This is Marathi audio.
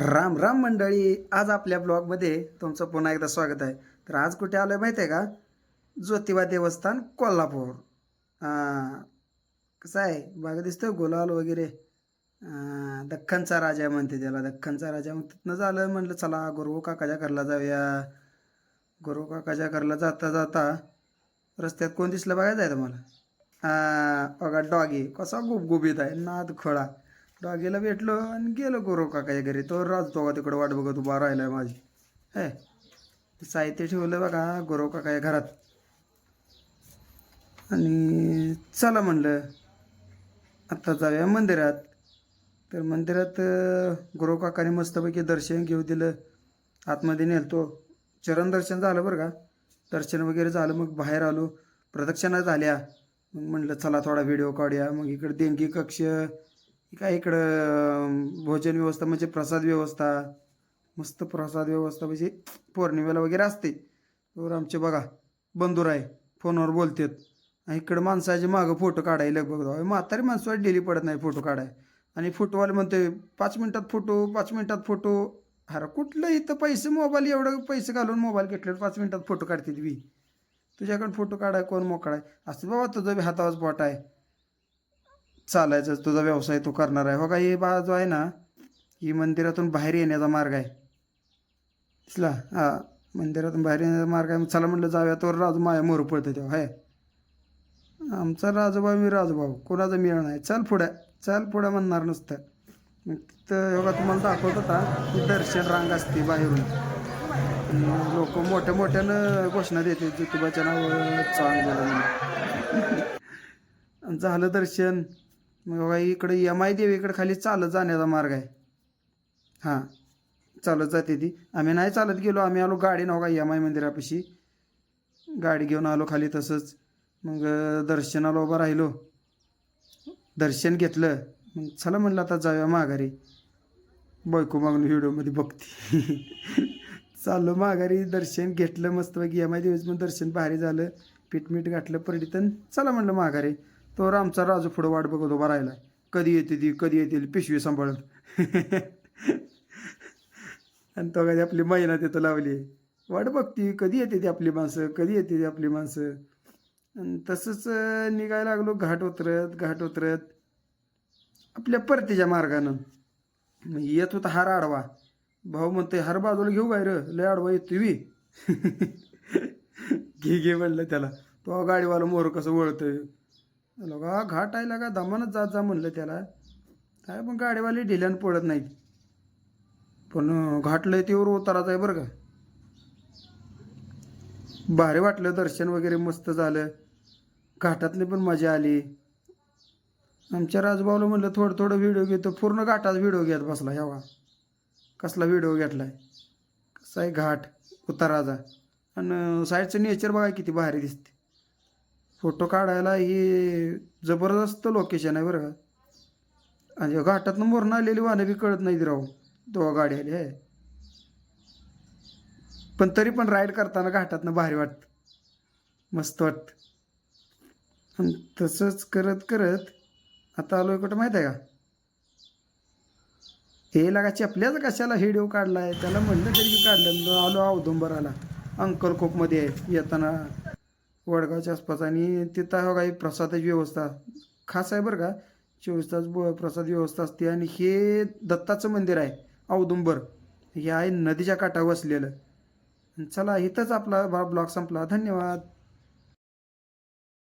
राम राम मंडळी आज आपल्या ब्लॉगमध्ये तुमचं पुन्हा एकदा स्वागत आहे. तर आज कुठे आलं आहे माहिती आहे का? ज्योतिबा देवस्थान कोल्हापूर. हां कसं आहे? बघा दिसतं गुलाल वगैरे. दख्खनचा राजा म्हणते त्याला. दख्खनचा राजा मग तिथनं झालं म्हटलं चला गुरु काकाच्या घरला जाऊया. गुरु काकाच्या घरला जाता जाता रस्त्यात कोण दिसलं बघायचं आहे तुम्हाला? हां बघा डॉगी. कसा गुबगुबीत आहे नाद खोळा रागेला भेटलो आणि गेलो गोरव काकाच्या घरी. तो राजतो का तिकडं वाट बघत उभा राहिला आहे माझी. हे साहित्य ठेवलं बघा गोरव काकाच्या घरात. आणि चला म्हणलं आत्ता जाऊया मंदिरात. तर मंदिरात गोरव काकाने मस्तपैकी दर्शन घेऊ दिलं. आतमध्ये नेलतो. चरण दर्शन झालं बरं का? दर्शन वगैरे झालं मग बाहेर आलो. प्रदक्षिणा झाल्या. मग म्हणलं चला थोडा व्हिडिओ काढूया. मग इकडं देणगी कक्ष काय इकडं भोजन व्यवस्था म्हणजे प्रसाद व्यवस्था मस्त प्रसाद व्यवस्था म्हणजे पौर्णिमेला वगैरे असते. तर आमचे बघा बंधूर आहे फोनवर बोलतात. आणि इकडं माणसाचे मागं फोटो काढायला बघा. म्हातारी माणसावर डेली पडत नाही फोटो काढाय आणि फोटोवाले म्हणते पाच मिनटात फोटो पाच मिनटात फोटो. अरे कुठलं इथं पैसे मोबाईल एवढं पैसे घालून मोबाईल घेतल्यावर पाच मिनटात फोटो काढते बी. तुझ्याकडे फोटो काढाय कोण मोकळाय असं बाबा तुझं बी हातावर आहे. चालायचं तुझा व्यवसाय तू करणार आहे. हो का ही बाजू आहे ना ही मंदिरातून बाहेर येण्याचा मार्ग आहे. दिसला? हा मंदिरातून बाहेर येण्याचा मार्ग आहे. चला म्हटलं जाऊया तर राजू माया मोर पडतो तेव्हा हाय. आमचा राजूभाऊ मी राजूभाऊ कोणाचा मिळणार नाही. चल पुढे चल पुढे म्हणणार नुसतं. मग तिथं हो योगा तुम्हाला दाखवत होता दर्शन रांग असते बाहेरून. लोक मोठ्या मोठ्यानं घोषणा देते ज्योतिबाच्या नाव हो, चांगलं. झालं दर्शन. मग बघा इकडं यम आय देवीकडे खाली चालत जाण्याचा मार्ग आहे. हां चालत जाते ती. आम्ही नाही चालत गेलो आम्ही आलो गाडी हो का यम आय मंदिरापाशी. गाडी घेऊन आलो खाली तसंच. मग दर्शनाला उभं राहिलो. दर्शन घेतलं. मग चला म्हणलं आता जाऊया माघारी. बायको मागून व्हिडिओमध्ये बघते. चाललो माघारी दर्शन घेतलं मस्तपैकी यम आय देवीचं पण दर्शन भारी झालं. पीठमीठ गाठलं पर्यटन चला म्हणलं माघारी. तोवर आमचा राजू पुढं वाट बघत उभा राहिला. कधी येते ती कधी येतील पिशवी सांभाळत. आणि तो कधी आपली महिना तिथं लावली. वाट बघती कधी येते ती आपली माणसं कधी येते ती आपली माणसं. आणि तसंच निघायला लागलो घाट उतरत घाट उतरत. आपल्या परतीच्या मार्गानं. मग येत होता हार आडवा. भाऊ म्हणते हर बाजूला घेऊ काय र लय आडवा येतो वी घे घे म्हणलं त्याला. तो गाडीवाला मोर कसं वळतं का घाट आहे का दमानच जात जा म्हणलं त्याला. काय पण गाडीवाली ढिल्यानं पडत नाहीत. पण घाटलं तेवर उताराच आहे बरं का. भारी वाटलं दर्शन वगैरे मस्त झालं. घाटातली पण मजा आली. आमच्या राजभाऊला म्हणलं थोडं थोडं व्हिडिओ घेतो. पूर्ण घाटात व्हिडिओ घेत बसला ह्यावा. कसला व्हिडिओ घेतलाय? कसा आहे घाट उताराचा? आणि साईडचं नेचर बघा किती भारी दिसते फोटो काढायला ही जबरदस्त लोकेशन आहे बरं का. आणि घाटातनं मोरणं आलेली वाहनं बी कळत नाही राहू दोघा गाडी आली आहे. पण तरी पण राईड करताना घाटातनं भारी वाटतं. मस्त वाटतं. आणि तसंच करत करत आता आलो कुठं माहीत आहे का? हे लागा चपल्याच कशाला व्हिडिओ आहे त्याला म्हणलं तरी मी काढलं. आलो औदुंबराला. अंकल अंकलकोपमध्ये आहे येताना वडगावच्या आसपास. आणि तिथं हो काही प्रसादाची व्यवस्था खास आहे बरं का चोवीस तास ब प्रसाद व्यवस्था असते. आणि हे दत्ताचं मंदिर आहे औदुंबर. हे आहे नदीच्या काठावर वसलेलं. चला इथंच आपला ब्लॉग संपला. धन्यवाद.